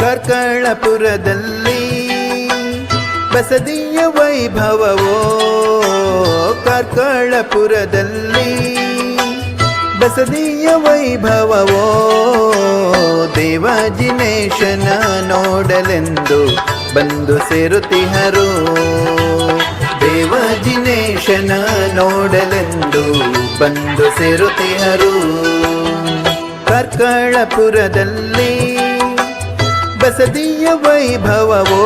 ಕಾರ್ಕಳಪುರದಲ್ಲಿ ಬಸದಿಯ ವೈಭವವೋ, ಕರ್ಕಳಪುರದಲ್ಲಿ ಬಸದಿಯ ವೈಭವವೋ ದೇವಾಜಿನೇಶನ ನೋಡಲೆಂದು ಬಂದು ಸೇರುತ್ತಿಹರು. ದೇವಾಜಿನೇಶನ ನೋಡಲೆಂದು ಬಂದು ಸೇರುತ್ತಿಹರು. ಕಾರ್ಕಳಪುರದಲ್ಲಿ ಬಸದಿಯ ವೈಭವವೋ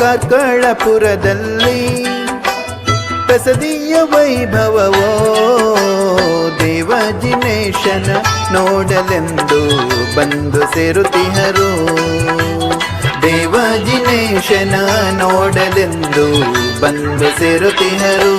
ಕಾರ್ಕಳಪುರದಲ್ಲಿ. ಬಸದಿಯ ವೈಭವವೋ ದೇವಜಿನೇಶನ ನೋಡಲೆಂದು ಬಂದು ಸೇರುತ್ತಿಹರು. ದೇವಜಿನೇಶನ ನೋಡಲೆಂದು ಬಂದು ಸೇರುತ್ತಿಹರು.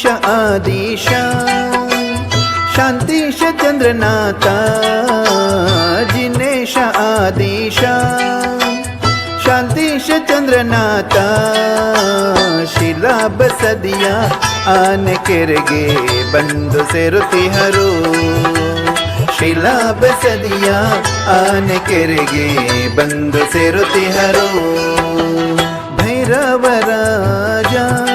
ईश आदिशा, शांतिश चंद्रनाता, जिनेश आदिशा, शांतिश चंद्रनाता, शिला बसदिया, आन किरगे बंधु से रुतिहरू शिला बसदिया, आन किरगे बंधु से रुतिहरू भैरव राजा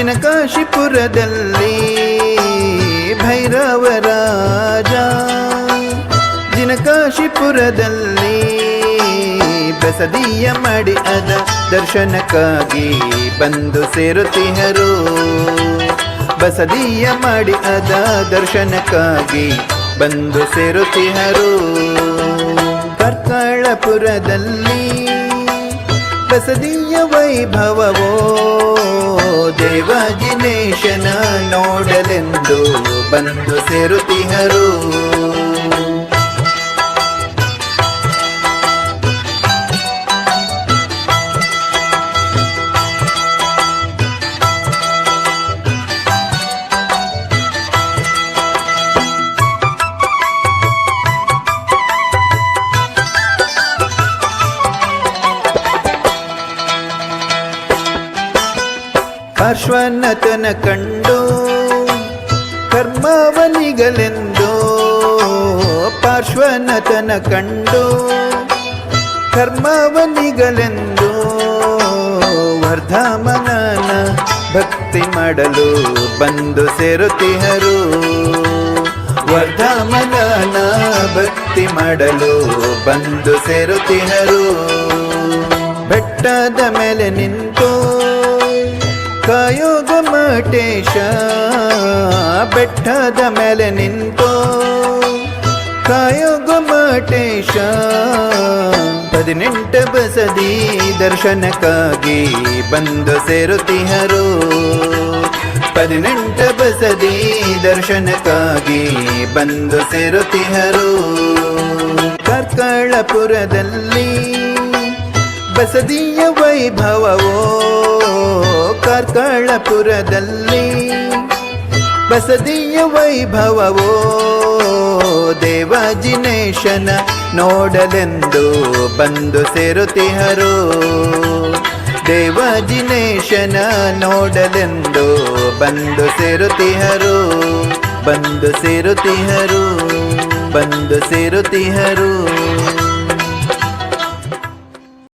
ಸೇರುತ್ತಿಹರು ಭೈರವರಾಜ ರಾಜ. ಭೈರವರಾಜ ಜಿನಕಾಶಿಪುರದಲ್ಲಿ ಬಸದಿಯ ಮಾಡಿ ಅದ ದರ್ಶನಕ್ಕಾಗಿ ಬಂದು ಸೇರುತ್ತಿಹರು ಬಸದಿಯ ಮಾಡಿ ಅದ ದರ್ಶನಕ್ಕಾಗಿ ಬಂದು ಸೇರುತ್ತಿಹರು ಕಾರ್ಕಳಪುರದಲ್ಲಿ ಬಸದಿಯ ವೈಭವವೋ ದೇವಾಜಿನೇಶನ ನೋಡಲೆಂದು ಬಂದು ಸೇರುತ್ತಿಹರು ಪಾರ್ಶ್ವನತನ ಕಂಡು ಕರ್ಮವನಿಗಲೆಂದು ಪಾರ್ಶ್ವನತನ ಕಂಡು ಕರ್ಮವನಿಗಲೆಂದು ವರ್ಧಮನನ ಭಕ್ತಿ ಮಾಡಲು ಬಂದು ಸೇರುತ್ತಿಹರು. ವರ್ಧಮನನ ಭಕ್ತಿ ಮಾಡಲು ಬಂದು ಸೇರುತ್ತಿಹರು. ಬೆಟ್ಟದ ಮೇಲೆ ನಿಂತು ಕಾಯೋಗ ಮಟೇಶ ಬೆಟ್ಟದ ಮೇಲೆ ನಿಂತು. ಕಾಯೋಗ ಮಟೇಶ ಹದಿನೆಂಟು ಬಸದಿ ದರ್ಶನಕ್ಕಾಗಿ ಬಂದು ಸೇರುತ್ತಿಹರು. ಹದಿನೆಂಟು ಬಸದಿ ದರ್ಶನಕ್ಕಾಗಿ ಬಂದು ಸೇರುತ್ತಿಹರು. ಕರ್ಕಳಪುರದಲ್ಲಿ ಬಸದಿಯ ವೈಭವವೋ ಕಾರ್ಕಳಪುರದಲ್ಲಿ ಬಸದಿಯ ವೈಭವವೋ ದೇವಾಜಿನೇಶನ ನೋಡಲೆಂದು ಬಂದು ಸೇರುತ್ತಿಹರು ದೇವಜಿನೇಶನ ನೋಡಲೆಂದು ಬಂದು ಸೇರುತ್ತಿಹರು ಬಂದು ಸೇರುತ್ತಿಹರು ಬಂದು ಸೇರುತ್ತಿಹರು